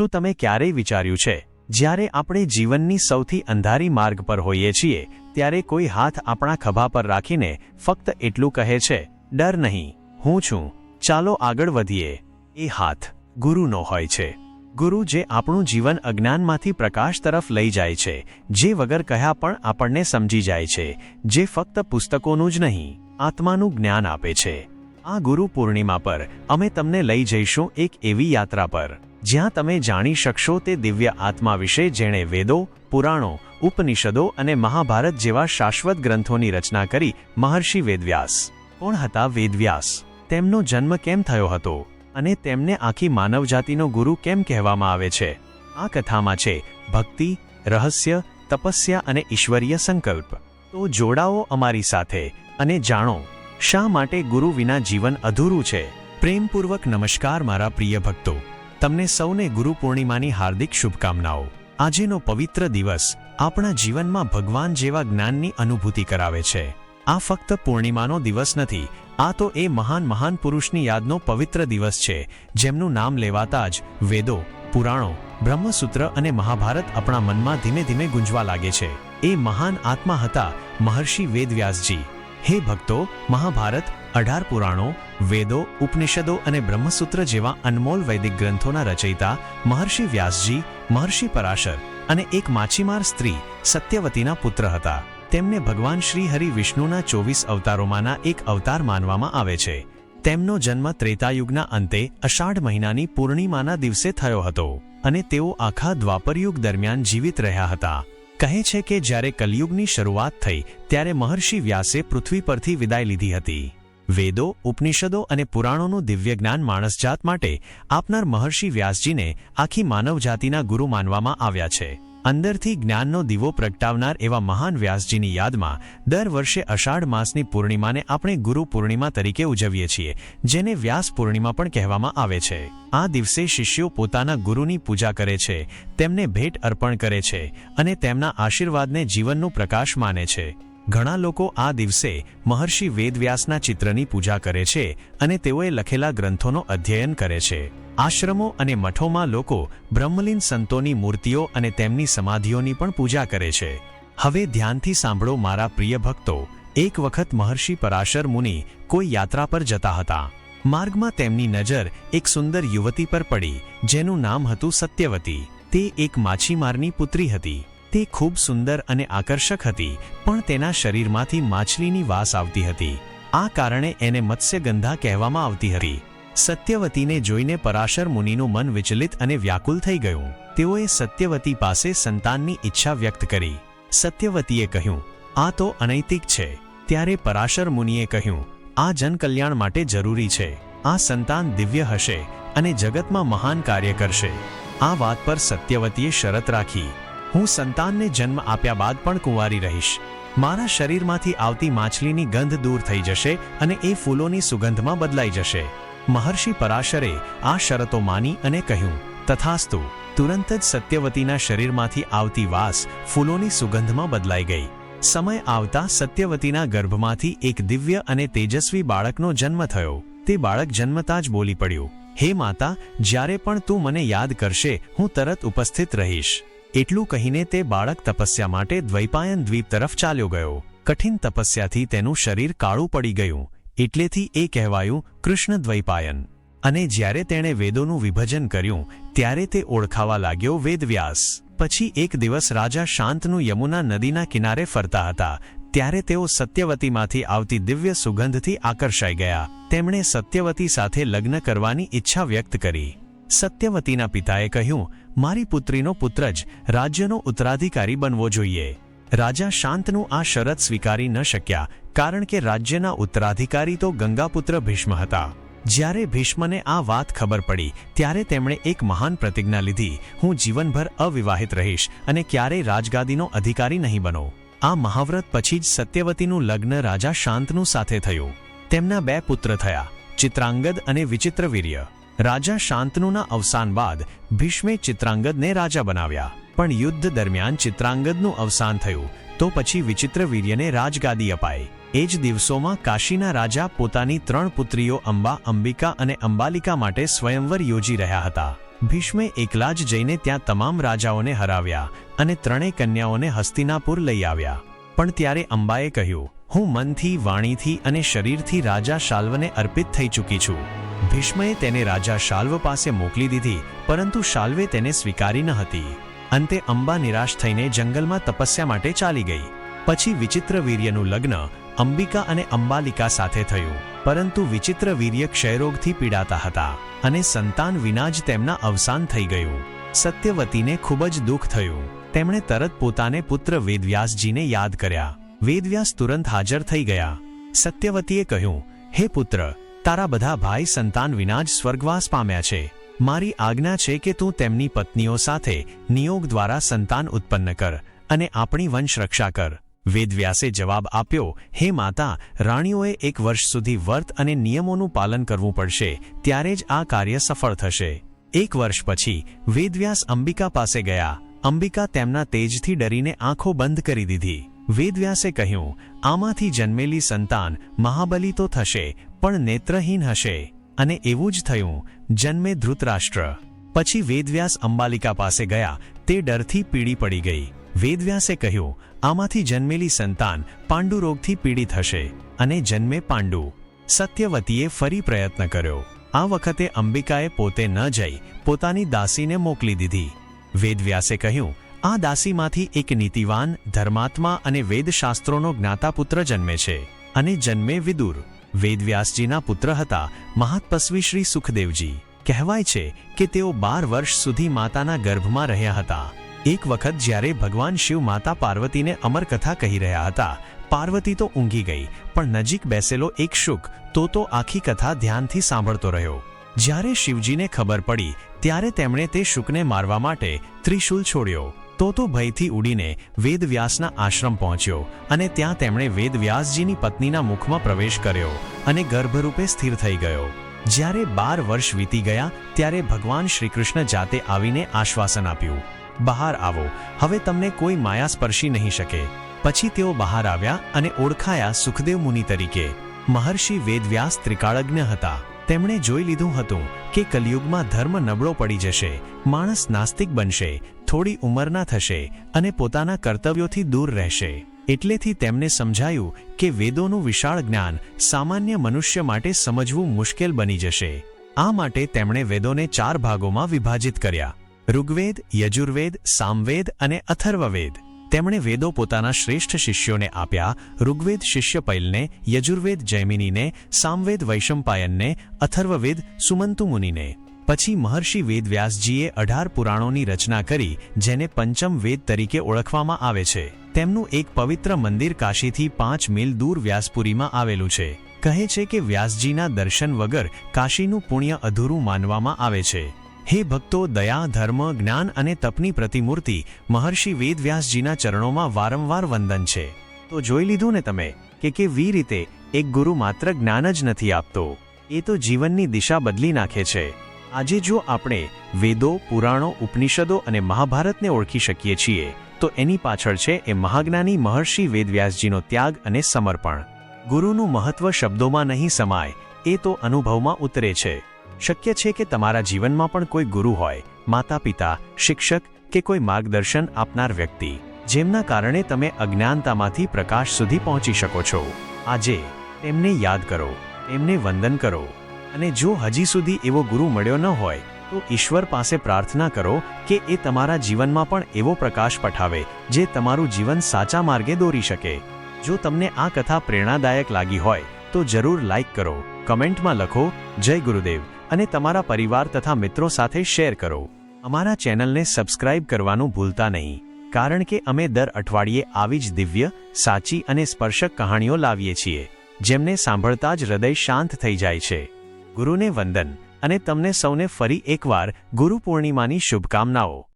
શું તમે ક્યારેય વિચાર્યું છે? જ્યારે આપણે જીવનની સૌથી અંધારી માર્ગ પર હોઈએ છીએ, ત્યારે કોઈ હાથ આપણા ખભા પર રાખીને ફક્ત એટલું કહે છે, ડર નહીં, હું છું. ચાલો આગળ વધીએ. એ હાથ ગુરુનો હોય છે. ગુરુ જે આપણું જીવન અજ્ઞાનમાંથી પ્રકાશ તરફ લઈ જાય છે, જે વગર કહ્યા પણ આપણને સમજી જાય છે, જે ફક્ત પુસ્તકોનું જ નહીં, આત્માનું જ્ઞાન આપે છે. આ ગુરુ પૂર્ણિમા પર અમે તમને લઈ જઈશું એક એવી યાત્રા પર. જ્યાં તમે જાણી શકશો તે દિવ્ય આત્મા વિશે જેણે વેદો, પુરાણો, ઉપનિષદો અને મહાભારત જેવા શાશ્વત ગ્રંથોની રચના કરી મહર્ષિ વેદવ્યાસ. કોણ હતા વેદવ્યાસ? તેમનો જન્મ કેમ થયો હતો? અને તેમને આખી માનવજાતિનો ગુરુ કેમ કહેવામાં આવે છે? આ કથામાં છે, ભક્તિ, રહસ્ય, તપસ્યા અને ઈશ્વરીય સંકલ્પ. તો જોડાઓ અમારી સાથે અને જાણો, શા માટે ગુરુ વિના જીવન અધૂરું છે? પ્રેમપૂર્વક નમસ્કાર, મારા પ્રિય ભક્તો. તમને સૌને ગુરુ પૂર્ણિમાની હાર્દિક શુભકામનાઓ. આજેનો પવિત્ર દિવસ આપણા જીવનમાં ભગવાન જેવા જ્ઞાનની અનુભૂતિ કરાવે છે. આ ફક્ત પૂર્ણિમાનો દિવસ નથી, આ તો એ મહાન મહાન પુરુષની યાદનો પવિત્ર દિવસ છે, જેમનું નામ લેવાતા જ વેદો, પુરાણો, બ્રહ્મસૂત્ર અને મહાભારત આપણા મનમાં ધીમે ધીમે ગુંજવા લાગે છે. એ મહાન આત્મા હતા મહર્ષિ વેદવ્યાસજી. હે ભક્તો, મહાભારત અઢાર પુરાણો, વેદો, ઉપનિષદો અને બ્રહ્મસૂત્ર જેવા અનમોલ વૈદિક ગ્રંથોના રચયિતા મહર્ષિ વ્યાસજી, મહર્ષિ પરાશર અને એક માછીમાર સ્ત્રી સત્યવતીના પુત્ર હતા. તેમને ભગવાન શ્રી હરિ વિષ્ણુના ચોવીસ અવતારોમાંના એક અવતાર માનવામાં આવે છે. તેમનો જન્મ ત્રેતાયુગના અંતે અષાઢ મહિનાની પૂર્ણિમાના દિવસે થયો હતો અને તેઓ આખા દ્વાપરયુગ દરમિયાન જીવિત રહ્યા હતા. કહે છે કે જ્યારે કલયુગની શરૂઆત થઈ, ત્યારે મહર્ષિ વ્યાસે પૃથ્વી પરથી વિદાય લીધી હતી. વેદો, ઉપનિષદો અને પુરાણોનું દિવ્ય જ્ઞાન માણસજાત માટે આપનાર મહર્ષિ વ્યાસજીને આખી માનવજાતિના ગુરુ માનવામાં આવ્યા છે. અંદરથી જ્ઞાનનો દીવો પ્રગટાવનાર એવા મહાન વ્યાસજીની યાદમાં દર વર્ષે અષાઢ માસની પૂર્ણિમાને આપણે ગુરુ પૂર્ણિમા તરીકે ઉજવીએ છીએ, જેને વ્યાસ પૂર્ણિમા પણ કહેવામાં આવે છે. આ દિવસે શિષ્યો પોતાના ગુરુની પૂજા કરે છે, તેમને ભેટ અર્પણ કરે છે અને તેમના આશીર્વાદને જીવનનું પ્રકાશ માને છે. ઘણા લોકો આ દિવસે મહર્ષિ વેદવ્યાસના ચિત્રની પૂજા કરે છે અને તેઓએ લખેલા ગ્રંથોનો અધ્યયન કરે છે. આશ્રમો અને મઠોમાં લોકો બ્રહ્મલીન સંતોની મૂર્તિઓ અને તેમની સમાધિઓની પણ પૂજા કરે છે. હવે ધ્યાનથી સાંભળો મારા પ્રિય ભક્તો, એક વખત મહર્ષિ પરાશર મુનિ કોઈ યાત્રા પર જતા હતા. માર્ગમાં તેમની નજર એક સુંદર યુવતી પર પડી, જેનું નામ હતું સત્યવતી. તે એક માછીમારની પુત્રી હતી. તે ખૂબ સુંદર અને આકર્ષક હતી, પણ તેના શરીરમાંથી માછલીની વાસ આવતી હતી. આ કારણે એને મત્સ્યગંધા કહેવામાં આવતી હતી. સત્યવતીને જોઈને પરાશર મુનિનું મન વિચલિત અને વ્યાકુલ થઈ ગયું. તેઓએ સત્યવતી પાસે સંતાનની ઈચ્છા વ્યક્ત કરી. સત્યવતીએ કહ્યું, આ તો અનૈતિક છે. ત્યારે પરાશર મુનિએ કહ્યું, આ જનકલ્યાણ માટે જરૂરી છે. આ સંતાન દિવ્ય હશે અને જગતમાં મહાન કાર્ય કરશે. આ વાત પર સત્યવતીએ શરત રાખી. હું સંતાનને જન્મ આપ્યા બાદ પણ કુંવારી રહીશ. મારા શરીરમાંથી આવતી માછલીની ગંધ દૂર થઈ જશે અને એ ફૂલોની સુગંધમાં બદલાઈ જશે. મહર્ષિ પરાશરે આ શરતો માની અને કહ્યું, તથાસ્તુ, તુરંત જ સત્યવતીના શરીરમાંથી આવતી વાસ ફૂલોની સુગંધમાં બદલાઈ ગઈ. સમય આવતા સત્યવતીના ગર્ભમાંથી એક દિવ્ય અને તેજસ્વી બાળકનો જન્મ થયો. તે બાળક જન્મતા જ બોલી પડ્યું, હે માતા, જ્યારે પણ તું મને યાદ કરશે, હું તરત ઉપસ્થિત રહીશ. એટલું કહીને તે બાળક તપસ્યા માટે દ્વૈપાયન દ્વીપ તરફ ચાલ્યો ગયો. કઠિન તપસ્યાથી તેનું શરીર કાળું પડી ગયું, એટલેથી એ કહેવાયું કૃષ્ણ દ્વૈપાયન. અને જ્યારે તેણે વેદોનું વિભજન કર્યું, ત્યારે તે ઓળખાવા લાગ્યો વેદવ્યાસ. પછી એક દિવસ રાજા શાંતનું યમુના નદીના કિનારે ફરતા હતા, ત્યારે તેઓ સત્યવતીમાંથી આવતી દિવ્ય સુગંધથી આકર્ષાઈ ગયા. તેમણે સત્યવતી સાથે લગ્ન કરવાની ઈચ્છા વ્યક્ત કરી. સત્યવતીના પિતાએ કહ્યું, મારી પુત્રીનો પુત્ર જ રાજ્યનો ઉત્તરાધિકારી બનવો જોઈએ. રાજા શાંતનું આ શરત સ્વીકારી ન શક્યા, કારણ કે રાજ્યના ઉત્તરાધિકારી તો ગંગાપુત્ર ભીષ્મ હતા. જ્યારે ભીષ્મને આ વાત ખબર પડી, ત્યારે તેમણે એક મહાન પ્રતિજ્ઞા લીધી, હું જીવનભર અવિવાહિત રહીશ અને ક્યારેય રાજગાદીનો અધિકારી નહીં બનો. આ મહાવ્રત પછી જ સત્યવતીનું લગ્ન રાજા શાંતનું સાથે થયું. તેમના બે પુત્ર થયા, ચિત્રાંગદ અને વિચિત્રવીર્ય. રાજા શાંતનુના અવસાન બાદ ભીષ્મે ચિત્રાંગદને રાજા બનાવ્યા. પણ યુદ્ધ દરમિયાન ચિત્રાંગદનું અવસાન થયું, તો પછી વિચિત્રવીર્યને રાજગાદી અપાઈ. એ જ દિવસોમાં કાશીના રાજા પોતાની ત્રણ પુત્રીઓ અંબા, અંબિકા અને અંબાલિકા માટે સ્વયંવર યોજી રહ્યા હતા. ભીષ્મે એકલા જ જઈને ત્યાં તમામ રાજાઓને હરાવ્યા અને ત્રણેય કન્યાઓને હસ્તિનાપુર લઈ આવ્યા. પણ ત્યારે અંબાએ કહ્યું, હું મનથી, વાણીથી અને શરીરથી રાજા શાલ્વને અર્પિત થઈ ચૂકી છું. ભીષ્મએ તેને રાજા શાલ્વ પાસે મોકલી દીધી, પરંતુ શાલ્વે તેને સ્વીકારી ન હતી. અંતે અંબા નિરાશ થઈને જંગલમાં તપસ્યા માટે ચાલી ગઈ. પછી વિચિત્ર વીર્યનું લગ્ન અંબિકા અને અંબાલિકા સાથે થયું, પરંતુ વિચિત્ર વીર્ય ક્ષયરોગથી પીડાતા હતા અને સંતાન વિના જ તેમના અવસાન થઈ ગયું. સત્યવતીને ખૂબ જ દુઃખ થયું. તેમણે તરત પોતાને પુત્ર વેદવ્યાસજીને યાદ કર્યા. વેદવ્યાસ તુરંત હાજર થઈ ગયા. સત્યવતીએ કહ્યું, હે પુત્ર તારા બધા ભાઈ સંતાન વિના જ સ્વર્ગવાસ પામ્યા છે. મારી આજ્ઞા છે કે તું તેમની પત્નીઓ સાથે નિયોગ દ્વારા સંતાન ઉત્પન્ન કર અને આપણી વંશ રક્ષા કર. વેદવ્યાસે જવાબ આપ્યો, હે માતા, રાણીઓએ એક વર્ષ સુધી વર્ત અને નિયમોનું પાલન કરવું પડશે, ત્યારે જ આ કાર્ય સફળ થશે. એક વર્ષ પછી વેદવ્યાસ અંબિકા પાસે ગયા. અંબિકા તેમના તેજથી ડરીને આંખો બંધ કરી દીધી. વેદવ્યાસે કહ્યું, આમાંથી જન્મેલી સંતાન મહાબલી તો થશે પણ નેત્રહીન હશે. અને એવું જ થયું. જન્મે ધૃતરાષ્ટ્ર. પછી વેદવ્યાસ અંબાલિકા પાસે ગયા. તે ડરથી પીડી પડી ગઈ. વેદવ્યાસે કહ્યું, આમાંથી જન્મેલી સંતાન પાંડુરોગથી પીડિત હશે. અને જન્મે પાંડુ. સત્યવતીએ ફરી પ્રયત્ન કર્યો. આ વખતે અંબિકાએ પોતે ન જઈ, પોતાની દાસીને મોકલી દીધી. વેદવ્યાસે કહ્યું, આ દાસીમાંથી એક નીતિવાન, ધર્માત્મા અને વેદશાસ્ત્રોનો જ્ઞાતાપુત્ર જન્મે છે. અને જન્મે વિદુર. વેદવ્યાસજીના પુત્ર હતા મહાતપસ્વી શ્રી સુખદેવજી. કહેવાય છે કે તેઓ બાર વર્ષ સુધી માતાના ગર્ભમાં રહ્યા હતા. એક વખત જ્યારે ભગવાન શિવ માતા પાર્વતીને અમરકથા કહી રહ્યા હતા, પાર્વતી તો ઊંઘી ગઈ, પણ નજીક બેસેલો એક શુક તો તો આખી કથા ધ્યાનથી સાંભળતો રહ્યો. જ્યારે શિવજીને ખબર પડી, ત્યારે તેમણે તે શુકને મારવા માટે ત્રિશુલ છોડ્યો. તો તો ભયથી ઉડીને વેદવ્યાસના આશ્રમ પહોંચ્યો અને ત્યાં તેમણે વેદવ્યાસજીની પત્નીના મુખમાં પ્રવેશ કર્યો અને ગર્ભરૂપે સ્થિર થઈ ગયો. જ્યારે બાર વર્ષ વીતી ગયા, ત્યારે ભગવાન શ્રીકૃષ્ણ જાતે આવીને આશ્વાસન આપ્યું, બહાર આવો, હવે તમને કોઈ માયા સ્પર્શી નહીં શકે. પછી તેઓ બહાર આવ્યા અને ઓળખાયા સુખદેવ મુનિ તરીકે. મહર્ષિ વેદવ્યાસ ત્રિકાળજ્ઞ હતા. તેમણે જોઈ લીધું હતું કે કલયુગમાં ધર્મ નબળો પડી જશે, માણસ નાસ્તિક બનશે થોડી ઉંમરના થશે અને પોતાના કર્તવ્યોથી દૂર રહેશે. એટલેથી તેમને સમજાયું કે વેદોનું વિશાળ જ્ઞાન સામાન્ય મનુષ્ય માટે સમજવું મુશ્કેલ બની જશે. આ માટે તેમણે વેદોને ચાર ભાગોમાં વિભાજિત કર્યા. ઋગ્વેદ, યજુર્વેદ, સામવેદ અને અથર્વવેદ. તેમણે વેદો પોતાના શ્રેષ્ઠ શિષ્યોને આપ્યા, ઋગ્વેદ શિષ્યપૈલને, યજુર્વેદ જૈમિનીને, સામવેદ વૈશંપાયનને, અથર્વવેદ સુમંતુ મુનિને પછી મહર્ષિ વેદવ્યાસજીએ અઢાર પુરાણોની રચના કરી, જેને પંચમ વેદ તરીકે ઓળખવામાં આવે છે. તેમનું એક પવિત્ર મંદિર કાશીથી પાંચ મીલ દૂર વ્યાસપુરીમાં આવેલું છે. કહે છે કે વ્યાસજીના દર્શન વગર કાશીનું પુણ્ય અધૂરું માનવામાં આવે છે. હે ભક્તો, દયા, ધર્મ, જ્ઞાન અને તપની પ્રતિમૂર્તિ, મહર્ષિ વેદવ્યાસજીના ચરણોમાં વારંવાર વંદન છે. તો જોઈ લીધું ને તમે, કે કે વી રીતે એક ગુરુ માત્ર જ્ઞાન જ નથી આપતો? એ તો જીવનની દિશા બદલી નાખે છે. આજે જો આપણે વેદો, પુરાણો, ઉપનિષદો અને મહાભારતને ઓળખી શકીએ છીએ, તો એની પાછળ છે એ મહાજ્ઞાની મહર્ષિ વેદવ્યાસજીનો ત્યાગ અને સમર્પણ. ગુરુનું મહત્વ શબ્દોમાં નહીં સમાય, એ તો અનુભવમાં ઉતરે છે. શક્ય છે કે તમારા જીવનમાં પણ કોઈ ગુરુ હોય માતા પિતા શિક્ષક કે કોઈ માર્ગદર્શન આપનાર વ્યક્તિ, જેમના કારણે તમે અજ્ઞાનતામાંથી પ્રકાશ સુધી પહોંચી શકો છો. આજે તેમને યાદ કરો એમને વંદન કરો. અને જો હજી સુધી એવો ગુરુ મળ્યો ન હોય, તો ઈશ્વર પાસે પ્રાર્થના કરો કે એ તમારા જીવનમાં પણ એવો પ્રકાશ પઠાવે, જે તમારું જીવન સાચા માર્ગે દોરી શકે. જો તમને આ કથા પ્રેરણાદાયક લાગી હોય, તો જરૂર લાઇક કરો, કમેન્ટમાં લખો, જય ગુરુદેવ, અને તમારા પરિવાર તથા મિત્રો સાથે શેર કરો. અમારા ચેનલને સબસ્ક્રાઇબ કરવાનું ભૂલતા નહીં, કારણ કે અમે દર અઠવાડિયે આવી જ દિવ્ય, સાચી અને સ્પર્શક કહાણીઓ લાવીએ છીએ, જેમને સાંભળતા જ હૃદય શાંત થઈ જાય છે. ગુરુને વંદન અને તમને સૌને ફરી એકવાર ગુરુ પૂર્ણિમાની શુભકામનાઓ.